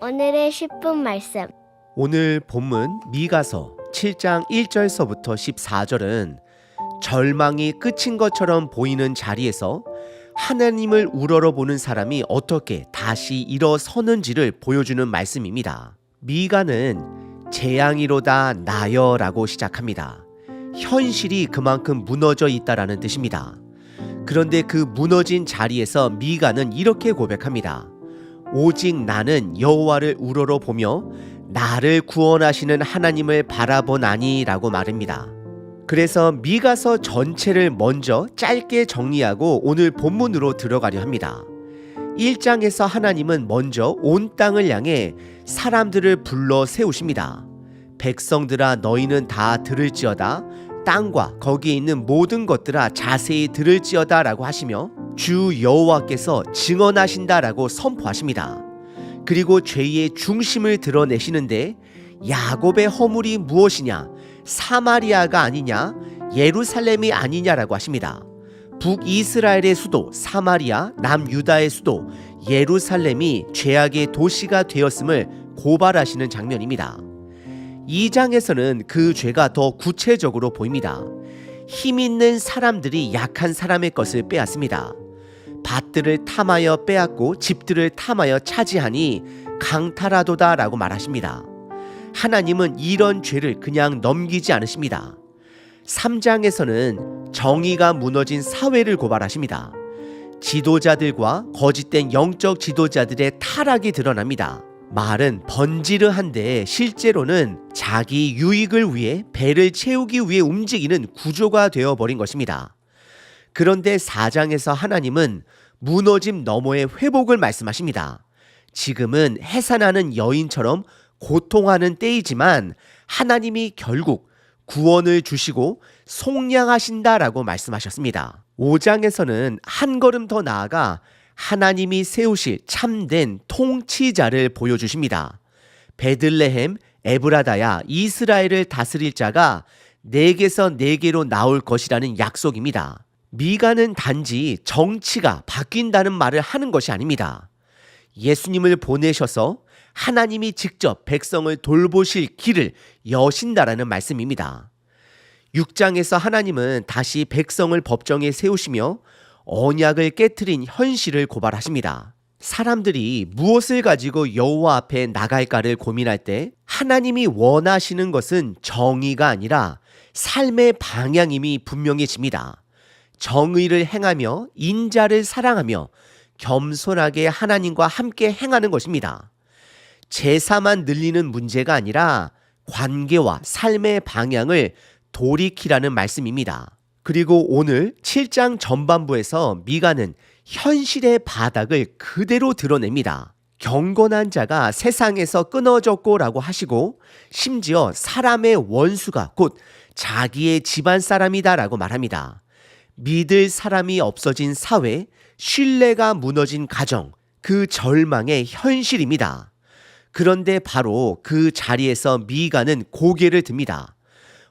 오늘의 10분 말씀. 오늘 본문 미가서 7장 1절서부터 14절은 절망이 끝인 것처럼 보이는 자리에서 하나님을 우러러보는 사람이 어떻게 다시 일어서는지를 보여주는 말씀입니다. 미가는 재앙이로다 나여라고 시작합니다. 현실이 그만큼 무너져 있다라는 뜻입니다. 그런데 그 무너진 자리에서 미가는 이렇게 고백합니다. 오직 나는 여호와를 우러러 보며 나를 구원하시는 하나님을 바라보나니라고 말합니다. 그래서 미가서 전체를 먼저 짧게 정리하고 오늘 본문으로 들어가려 합니다. 1장에서 하나님은 먼저 온 땅을 향해 사람들을 불러 세우십니다. 백성들아 너희는 다 들을지어다 땅과 거기에 있는 모든 것들아 자세히 들을지어다라고 하시며 주 여호와께서 증언하신다라고 선포하십니다. 그리고 죄의 중심을 드러내시는데 야곱의 허물이 무엇이냐? 사마리아가 아니냐? 예루살렘이 아니냐라고 하십니다. 북이스라엘의 수도 사마리아, 남유다의 수도 예루살렘이 죄악의 도시가 되었음을 고발하시는 장면입니다. 2장에서는 그 죄가 더 구체적으로 보입니다. 힘 있는 사람들이 약한 사람의 것을 빼앗습니다. 밭들을 탐하여 빼앗고 집들을 탐하여 차지하니 강탈하도다 라고 말하십니다. 하나님은 이런 죄를 그냥 넘기지 않으십니다. 3장에서는 정의가 무너진 사회를 고발하십니다. 지도자들과 거짓된 영적 지도자들의 타락이 드러납니다. 말은 번지르한데 실제로는 자기 유익을 위해 배를 채우기 위해 움직이는 구조가 되어버린 것입니다. 그런데 4장에서 하나님은 무너짐 너머의 회복을 말씀하십니다. 지금은 해산하는 여인처럼 고통하는 때이지만 하나님이 결국 구원을 주시고 속량하신다라고 말씀하셨습니다. 5장에서는 한 걸음 더 나아가 하나님이 세우실 참된 통치자를 보여주십니다. 베들레헴, 에브라다야, 이스라엘을 다스릴 자가 내게서 내게로 나올 것이라는 약속입니다. 미가는 단지 정치가 바뀐다는 말을 하는 것이 아닙니다. 예수님을 보내셔서 하나님이 직접 백성을 돌보실 길을 여신다라는 말씀입니다. 6장에서 하나님은 다시 백성을 법정에 세우시며 언약을 깨뜨린 현실을 고발하십니다. 사람들이 무엇을 가지고 여호와 앞에 나갈까를 고민할 때 하나님이 원하시는 것은 정의가 아니라 삶의 방향임이 분명해집니다. 정의를 행하며 인자를 사랑하며 겸손하게 하나님과 함께 행하는 것입니다. 제사만 늘리는 문제가 아니라 관계와 삶의 방향을 돌이키라는 말씀입니다. 그리고 오늘 7장 전반부에서 미가는 현실의 바닥을 그대로 드러냅니다. 경건한 자가 세상에서 끊어졌고 라고 하시고 심지어 사람의 원수가 곧 자기의 집안 사람이다 라고 말합니다. 믿을 사람이 없어진 사회, 신뢰가 무너진 가정, 그 절망의 현실입니다. 그런데 바로 그 자리에서 미가는 고개를 듭니다.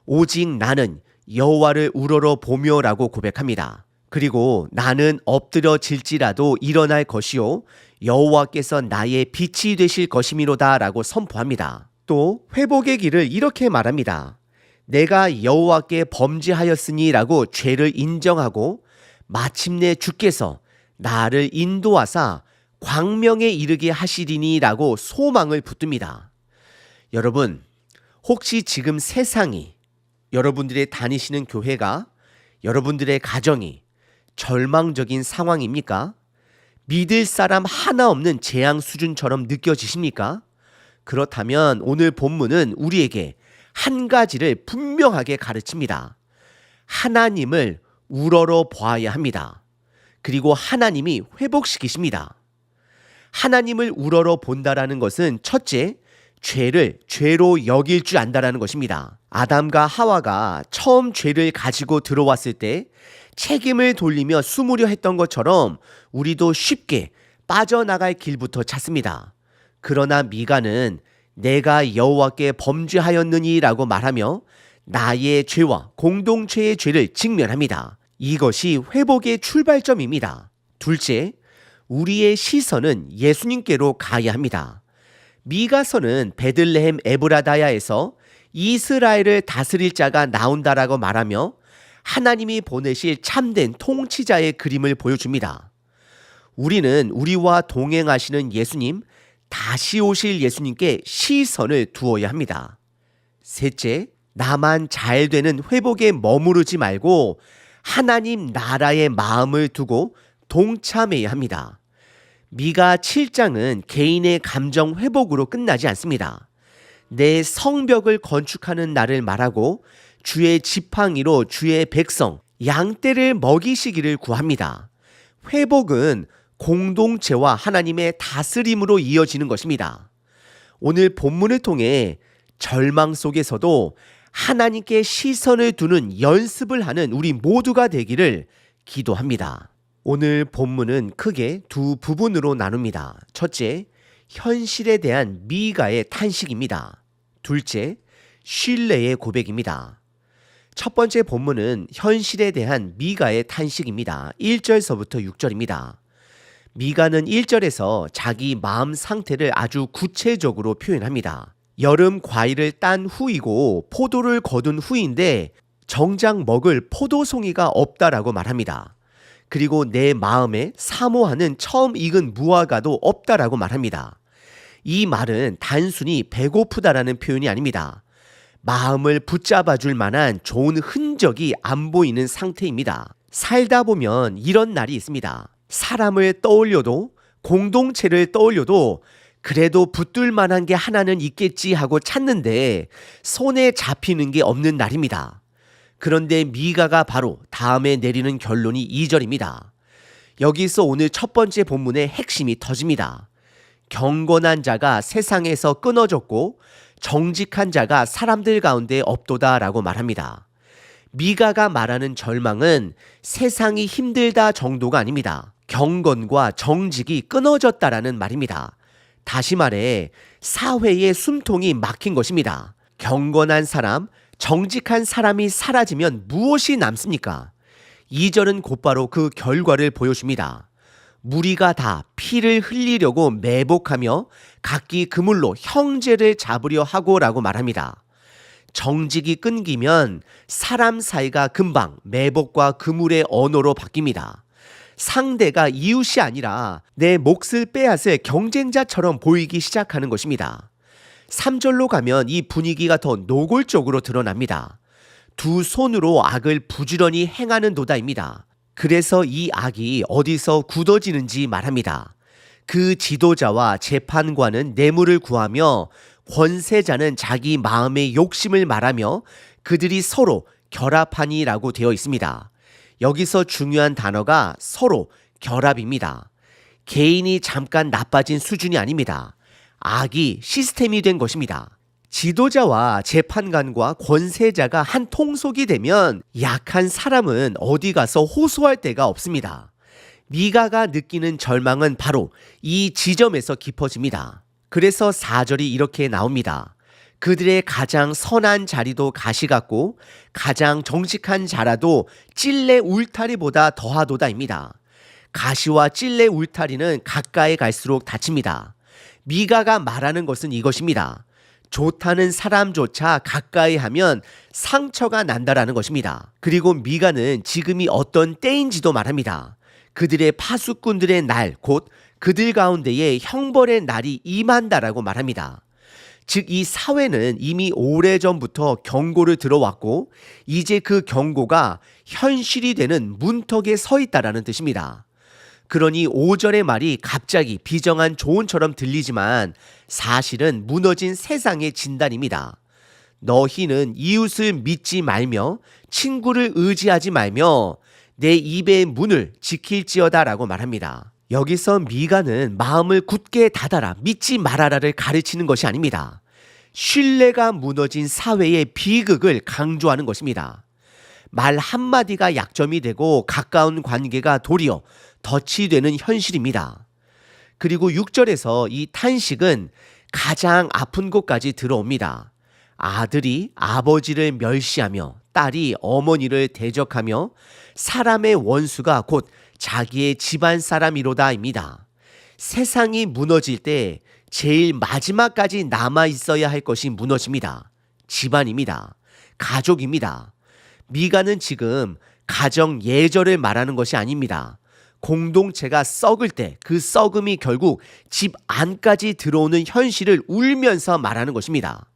오직 나는 여호와를 우러러 보며라고 고백합니다. 그리고 나는 엎드려질지라도 일어날 것이요 여호와께서 나의 빛이 되실 것이미로다라고 선포합니다. 또 회복의 길을 이렇게 말합니다. 내가 여호와께 범죄하였으니라고 죄를 인정하고 마침내 주께서 나를 인도하사 광명에 이르게 하시리니라고 소망을 붙듭니다. 여러분, 혹시 지금 세상이 여러분들의 다니시는 교회가 여러분들의 가정이 절망적인 상황입니까? 믿을 사람 하나 없는 재앙 수준처럼 느껴지십니까? 그렇다면 오늘 본문은 우리에게 한 가지를 분명하게 가르칩니다. 하나님을 우러러 보아야 합니다. 그리고 하나님이 회복시키십니다. 하나님을 우러러 본다라는 것은 첫째, 죄를 죄로 여길 줄 안다라는 것입니다. 아담과 하와가 처음 죄를 가지고 들어왔을 때 책임을 돌리며 숨으려 했던 것처럼 우리도 쉽게 빠져나갈 길부터 찾습니다. 그러나 미가는 내가 여호와께 범죄하였느니라고 말하며 나의 죄와 공동체의 죄를 직면합니다. 이것이 회복의 출발점입니다. 둘째, 우리의 시선은 예수님께로 가야 합니다. 미가서는 베들레헴 에브라다야에서 이스라엘을 다스릴 자가 나온다라고 말하며 하나님이 보내실 참된 통치자의 그림을 보여줍니다. 우리는 우리와 동행하시는 예수님, 다시 오실 예수님께 시선을 두어야 합니다. 셋째, 나만 잘 되는 회복에 머무르지 말고 하나님 나라의 마음을 두고 동참해야 합니다. 미가 7장은 개인의 감정 회복으로 끝나지 않습니다. 내 성벽을 건축하는 날을 말하고 주의 지팡이로 주의 백성 양떼를 먹이시기를 구합니다. 회복은 공동체와 하나님의 다스림으로 이어지는 것입니다. 오늘 본문을 통해 절망 속에서도 하나님께 시선을 두는 연습을 하는 우리 모두가 되기를 기도합니다. 오늘 본문은 크게 두 부분으로 나눕니다. 첫째, 현실에 대한 미가의 탄식입니다. 둘째, 신뢰의 고백입니다. 첫 번째 본문은 현실에 대한 미가의 탄식입니다. 1절서부터 6절입니다. 미가는 1절에서 자기 마음 상태를 아주 구체적으로 표현합니다. 여름 과일을 딴 후이고 포도를 거둔 후인데 정작 먹을 포도송이가 없다라고 말합니다. 그리고 내 마음에 사모하는 처음 익은 무화과도 없다라고 말합니다. 이 말은 단순히 배고프다라는 표현이 아닙니다. 마음을 붙잡아 줄 만한 좋은 흔적이 안 보이는 상태입니다. 살다 보면 이런 날이 있습니다. 사람을 떠올려도 공동체를 떠올려도 그래도 붙들 만한 게 하나는 있겠지 하고 찾는데 손에 잡히는 게 없는 날입니다. 그런데 미가가 바로 다음에 내리는 결론이 2절입니다. 여기서 오늘 첫 번째 본문의 핵심이 터집니다. 경건한 자가 세상에서 끊어졌고 정직한 자가 사람들 가운데 없도다 라고 말합니다. 미가가 말하는 절망은 세상이 힘들다 정도가 아닙니다. 경건과 정직이 끊어졌다라는 말입니다. 다시 말해 사회의 숨통이 막힌 것입니다. 경건한 사람, 정직한 사람이 사라지면 무엇이 남습니까? 2절은 곧바로 그 결과를 보여줍니다. 무리가 다 피를 흘리려고 매복하며 각기 그물로 형제를 잡으려 하고라고 말합니다. 정직이 끊기면 사람 사이가 금방 매복과 그물의 언어로 바뀝니다. 상대가 이웃이 아니라 내 몫을 빼앗을 경쟁자처럼 보이기 시작하는 것입니다. 3절로 가면 이 분위기가 더 노골적으로 드러납니다. 두 손으로 악을 부지런히 행하는 도다입니다. 그래서 이 악이 어디서 굳어지는지 말합니다. 그 지도자와 재판관은 뇌물을 구하며 권세자는 자기 마음의 욕심을 말하며 그들이 서로 결합하니라고 되어 있습니다. 여기서 중요한 단어가 서로 결합입니다. 개인이 잠깐 나빠진 수준이 아닙니다. 악이 시스템이 된 것입니다. 지도자와 재판관과 권세자가 한 통속이 되면 약한 사람은 어디 가서 호소할 데가 없습니다. 미가가 느끼는 절망은 바로 이 지점에서 깊어집니다. 그래서 4절이 이렇게 나옵니다. 그들의 가장 선한 자리도 가시 같고 가장 정직한 자라도 찔레 울타리보다 더하도다입니다. 가시와 찔레 울타리는 가까이 갈수록 다칩니다. 미가가 말하는 것은 이것입니다. 좋다는 사람조차 가까이 하면 상처가 난다라는 것입니다. 그리고 미가는 지금이 어떤 때인지도 말합니다. 그들의 파수꾼들의 날, 곧 그들 가운데에 형벌의 날이 임한다라고 말합니다. 즉, 이 사회는 이미 오래전부터 경고를 들어왔고, 이제 그 경고가 현실이 되는 문턱에 서 있다라는 뜻입니다. 그러니 5절의 말이 갑자기 비정한 조언처럼 들리지만 사실은 무너진 세상의 진단입니다. 너희는 이웃을 믿지 말며 친구를 의지하지 말며 내 입의 문을 지킬지어다라고 말합니다. 여기서 미가는 마음을 굳게 닫아라, 믿지 말아라를 가르치는 것이 아닙니다. 신뢰가 무너진 사회의 비극을 강조하는 것입니다. 말 한마디가 약점이 되고 가까운 관계가 도리어 덫이 되는 현실입니다. 그리고 6절에서 이 탄식은 가장 아픈 곳까지 들어옵니다. 아들이 아버지를 멸시하며 딸이 어머니를 대적하며 사람의 원수가 곧 자기의 집안 사람이로다입니다. 세상이 무너질 때 제일 마지막까지 남아 있어야 할 것이 무너집니다. 집안입니다. 가족입니다. 미가는 지금 가정 예절을 말하는 것이 아닙니다. 공동체가 썩을 때 그 썩음이 결국 집 안까지 들어오는 현실을 울면서 말하는 것입니다.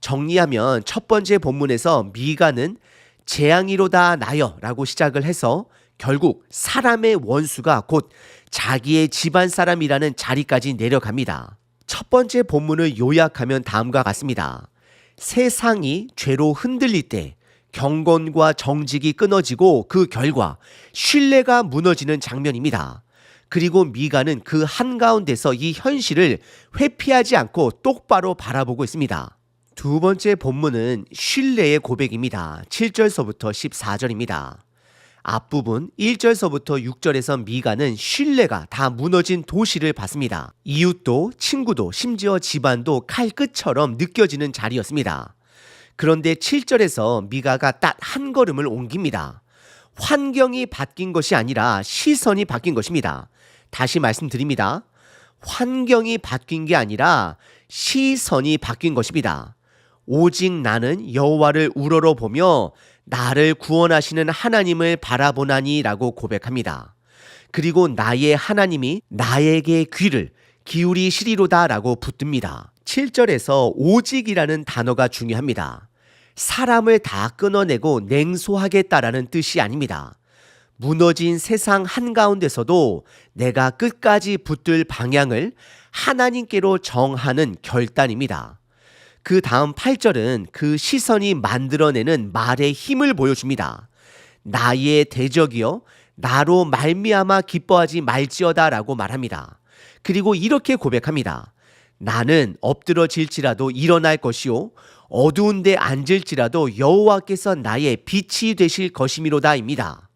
정리하면 첫 번째 본문에서 미가는 재앙이로다 나여라고 시작을 해서 결국 사람의 원수가 곧 자기의 집안 사람이라는 자리까지 내려갑니다. 첫 번째 본문을 요약하면 다음과 같습니다. 세상이 죄로 흔들릴 때 경건과 정직이 끊어지고 그 결과 신뢰가 무너지는 장면입니다. 그리고 미가는 그 한가운데서 이 현실을 회피하지 않고 똑바로 바라보고 있습니다. 두 번째 본문은 신뢰의 고백입니다. 7절서부터 14절입니다. 앞부분 1절서부터 6절에서 미가는 신뢰가 다 무너진 도시를 봤습니다. 이웃도 친구도 심지어 집안도 칼끝처럼 느껴지는 자리였습니다. 그런데 7절에서 미가가 딱 한 걸음을 옮깁니다. 환경이 바뀐 것이 아니라 시선이 바뀐 것입니다. 다시 말씀드립니다. 환경이 바뀐 게 아니라 시선이 바뀐 것입니다. 오직 나는 여호와를 우러러 보며 나를 구원하시는 하나님을 바라보나니라고 고백합니다. 그리고 나의 하나님이 나에게 귀를 기울이시리로다라고 붙듭니다. 7절에서 오직이라는 단어가 중요합니다. 사람을 다 끊어내고 냉소하겠다라는 뜻이 아닙니다. 무너진 세상 한가운데서도 내가 끝까지 붙들 방향을 하나님께로 정하는 결단입니다. 그 다음 8절은 그 시선이 만들어내는 말의 힘을 보여줍니다. 나의 대적이여 나로 말미암아 기뻐하지 말지어다라고 말합니다. 그리고 이렇게 고백합니다. 나는 엎드러질지라도 일어날 것이요 어두운 데 앉을지라도 여호와께서 나의 빛이 되실 것이미로다입니다.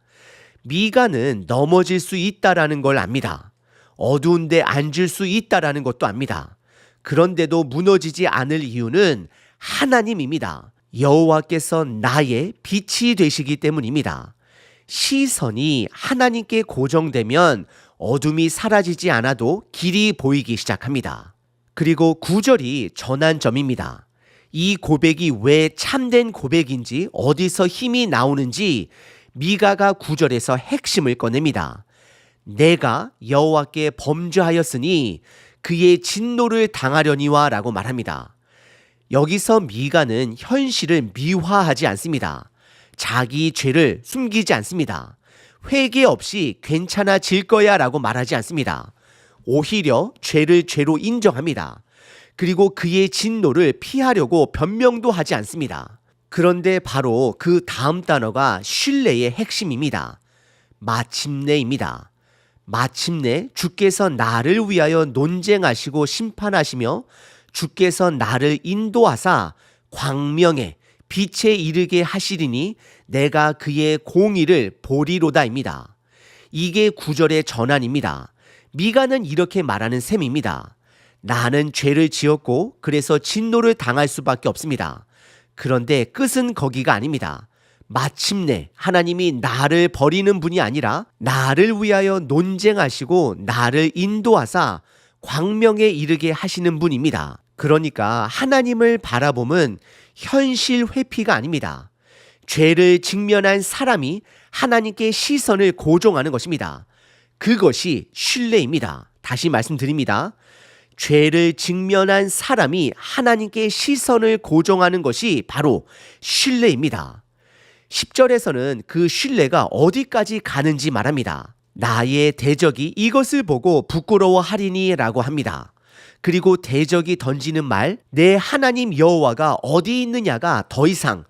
미가는 넘어질 수 있다라는 걸 압니다. 어두운 데 앉을 수 있다라는 것도 압니다. 그런데도 무너지지 않을 이유는 하나님입니다. 여호와께서 나의 빛이 되시기 때문입니다. 시선이 하나님께 고정되면 어둠이 사라지지 않아도 길이 보이기 시작합니다. 그리고 구절이 전환점입니다. 이 고백이 왜 참된 고백인지 어디서 힘이 나오는지 미가가 구절에서 핵심을 꺼냅니다. 내가 여호와께 범죄하였으니 그의 진노를 당하려니와 라고 말합니다. 여기서 미가는 현실을 미화하지 않습니다. 자기 죄를 숨기지 않습니다. 회개 없이 괜찮아질 거야 라고 말하지 않습니다. 오히려 죄를 죄로 인정합니다. 그리고 그의 진노를 피하려고 변명도 하지 않습니다. 그런데 바로 그 다음 단어가 신뢰의 핵심입니다. 마침내입니다. 마침내 주께서 나를 위하여 논쟁하시고 심판하시며 주께서 나를 인도하사 광명에 빛에 이르게 하시리니 내가 그의 공의를 보리로다입니다. 이게 구절의 전환입니다. 미가는 이렇게 말하는 셈입니다. 나는 죄를 지었고 그래서 진노를 당할 수밖에 없습니다. 그런데 끝은 거기가 아닙니다. 마침내 하나님이 나를 버리는 분이 아니라 나를 위하여 논쟁하시고 나를 인도하사 광명에 이르게 하시는 분입니다. 그러니까 하나님을 바라보면 현실 회피가 아닙니다. 죄를 직면한 사람이 하나님께 시선을 고정하는 것입니다. 그것이 신뢰입니다. 다시 말씀드립니다. 죄를 직면한 사람이 하나님께 시선을 고정하는 것이 바로 신뢰입니다. 10절에서는 그 신뢰가 어디까지 가는지 말합니다. 나의 대적이 이것을 보고 부끄러워하리니 라고 합니다. 그리고 대적이 던지는 말, 내 하나님 여호와가 어디 있느냐가 더 이상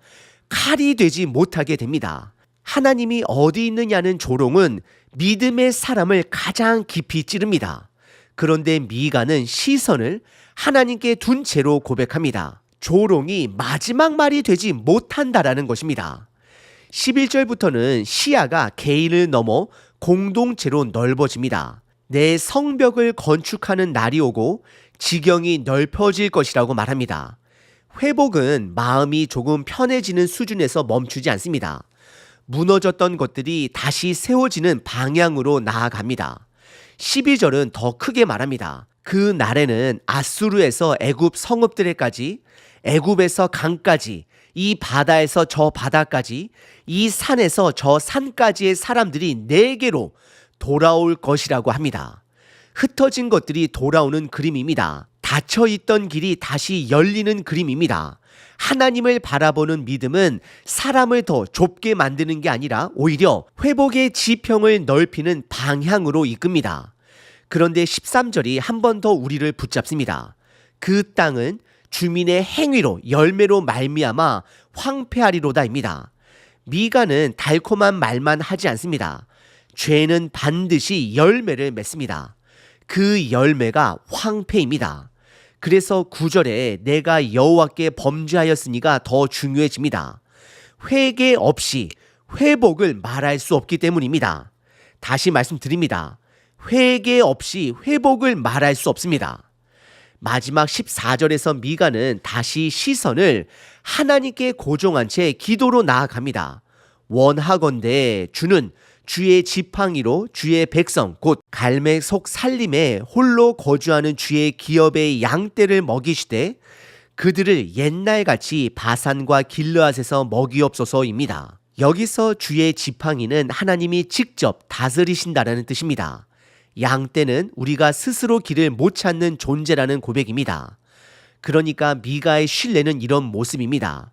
칼이 되지 못하게 됩니다. 하나님이 어디 있느냐는 조롱은 믿음의 사람을 가장 깊이 찌릅니다. 그런데 미가는 시선을 하나님께 둔 채로 고백합니다. 조롱이 마지막 말이 되지 못한다라는 것입니다. 11절부터는 시야가 개인을 넘어 공동체로 넓어집니다. 내 성벽을 건축하는 날이 오고 지경이 넓혀질 것이라고 말합니다. 회복은 마음이 조금 편해지는 수준에서 멈추지 않습니다. 무너졌던 것들이 다시 세워지는 방향으로 나아갑니다. 12절은 더 크게 말합니다. 그 날에는 아수르에서 애굽 성읍들에까지 애굽에서 강까지 이 바다에서 저 바다까지 이 산에서 저 산까지의 사람들이 네개로 돌아올 것이라고 합니다. 흩어진 것들이 돌아오는 그림입니다. 닫혀 있던 길이 다시 열리는 그림입니다. 하나님을 바라보는 믿음은 사람을 더 좁게 만드는 게 아니라 오히려 회복의 지평을 넓히는 방향으로 이끕니다. 그런데 13절이 한 번 더 우리를 붙잡습니다. 그 땅은 주민의 행위로 열매로 말미암아 황폐하리로다입니다. 미가는 달콤한 말만 하지 않습니다. 죄는 반드시 열매를 맺습니다. 그 열매가 황폐입니다. 그래서 구절에 내가 여호와께 범죄하였으니가 더 중요해집니다. 회개 없이 회복을 말할 수 없기 때문입니다. 다시 말씀드립니다. 회개 없이 회복을 말할 수 없습니다. 마지막 14절에서 미가는 다시 시선을 하나님께 고정한 채 기도로 나아갑니다. 원하건대 주는 주의 지팡이로 주의 백성 곧 갈매 속 살림에 홀로 거주하는 주의 기업의 양떼를 먹이시되 그들을 옛날같이 바산과 길르앗에서 먹이옵소서입니다. 여기서 주의 지팡이는 하나님이 직접 다스리신다라는 뜻입니다. 양떼는 우리가 스스로 길을 못 찾는 존재라는 고백입니다. 그러니까 미가의 신뢰는 이런 모습입니다.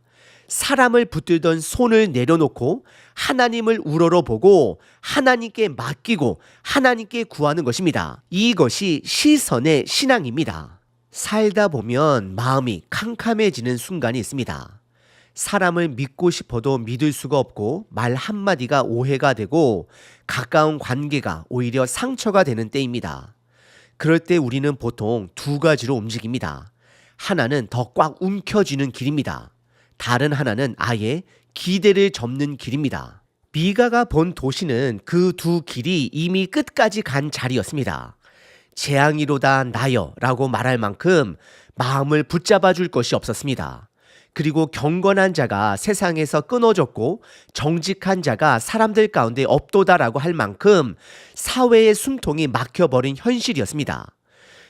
사람을 붙들던 손을 내려놓고 하나님을 우러러보고 하나님께 맡기고 하나님께 구하는 것입니다. 이것이 시선의 신앙입니다. 살다 보면 마음이 캄캄해지는 순간이 있습니다. 사람을 믿고 싶어도 믿을 수가 없고 말 한마디가 오해가 되고 가까운 관계가 오히려 상처가 되는 때입니다. 그럴 때 우리는 보통 두 가지로 움직입니다. 하나는 더 꽉 움켜쥐는 길입니다. 다른 하나는 아예 기대를 접는 길입니다. 미가가 본 도시는 그 두 길이 이미 끝까지 간 자리였습니다. 재앙이로다 나여 라고 말할 만큼 마음을 붙잡아 줄 것이 없었습니다. 그리고 경건한 자가 세상에서 끊어졌고 정직한 자가 사람들 가운데 없도다라고 할 만큼 사회의 숨통이 막혀버린 현실이었습니다.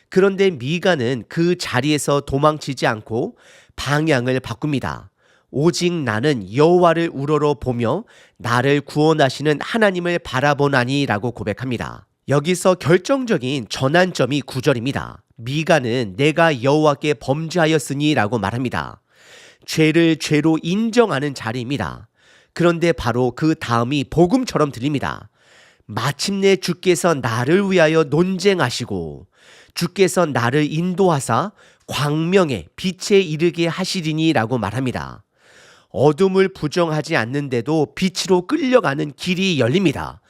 그런데 미가는 그 자리에서 도망치지 않고 방향을 바꿉니다. 오직 나는 여호와를 우러러 보며 나를 구원하시는 하나님을 바라보나니라고 고백합니다. 여기서 결정적인 전환점이 구절입니다. 미가는 내가 여호와께 범죄하였으니라고 말합니다. 죄를 죄로 인정하는 자리입니다. 그런데 바로 그 다음이 복음처럼 들립니다. 마침내 주께서 나를 위하여 논쟁하시고 주께서 나를 인도하사 광명의 빛에 이르게 하시리니라고 말합니다. 어둠을 부정하지 않는데도 빛으로 끌려가는 길이 열립니다.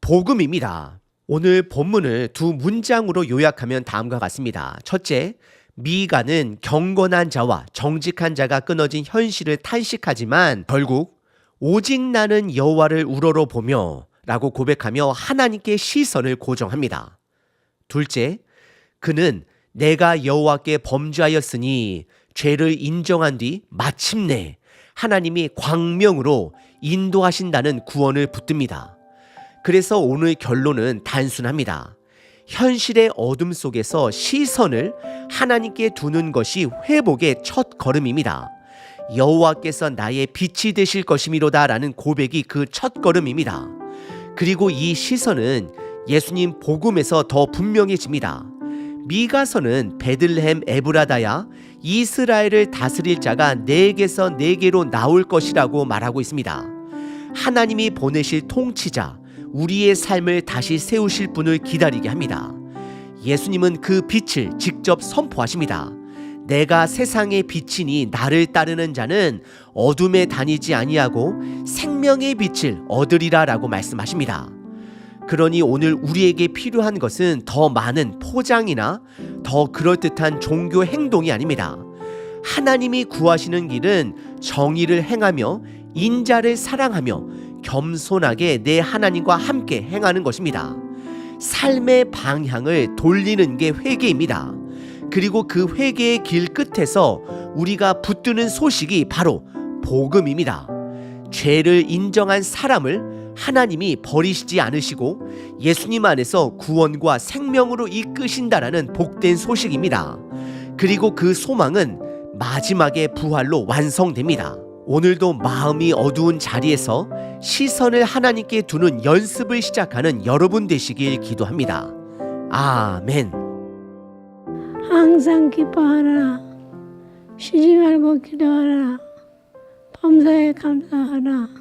복음입니다. 오늘 본문을 두 문장으로 요약하면 다음과 같습니다. 첫째, 미가는 경건한 자와 정직한 자가 끊어진 현실을 탄식하지만 결국 오직 나는 여호와를 우러러 보며 라고 고백하며 하나님께 시선을 고정합니다. 둘째, 그는 내가 여호와께 범죄하였으니 죄를 인정한 뒤 마침내 하나님이 광명으로 인도하신다는 구원을 붙듭니다. 그래서 오늘 결론은 단순합니다. 현실의 어둠 속에서 시선을 하나님께 두는 것이 회복의 첫 걸음입니다. 여호와께서 나의 빛이 되실 것이미로다라는 고백이 그 첫 걸음입니다. 그리고 이 시선은 예수님 복음에서 더 분명해집니다. 미가서는 베들레헴 에브라다야 이스라엘을 다스릴 자가 네개서 네개로 나올 것이라고 말하고 있습니다. 하나님이 보내실 통치자, 우리의 삶을 다시 세우실 분을 기다리게 합니다. 예수님은 그 빛을 직접 선포하십니다. 내가 세상의 빛이니 나를 따르는 자는 어둠에 다니지 아니하고 생명의 빛을 얻으리라라고 말씀하십니다. 그러니 오늘 우리에게 필요한 것은 더 많은 포장이나 더 그럴듯한 종교 행동이 아닙니다. 하나님이 구하시는 길은 정의를 행하며 인자를 사랑하며 겸손하게 내 하나님과 함께 행하는 것입니다. 삶의 방향을 돌리는 게 회개입니다. 그리고 그 회개의 길 끝에서 우리가 붙드는 소식이 바로 복음입니다. 죄를 인정한 사람을 하나님이 버리시지 않으시고 예수님 안에서 구원과 생명으로 이끄신다라는 복된 소식입니다. 그리고 그 소망은 마지막에 부활로 완성됩니다. 오늘도 마음이 어두운 자리에서 시선을 하나님께 두는 연습을 시작하는 여러분 되시길 기도합니다. 아멘. 항상 기뻐하라. 쉬지 말고 기도하라. 범사에 감사하라.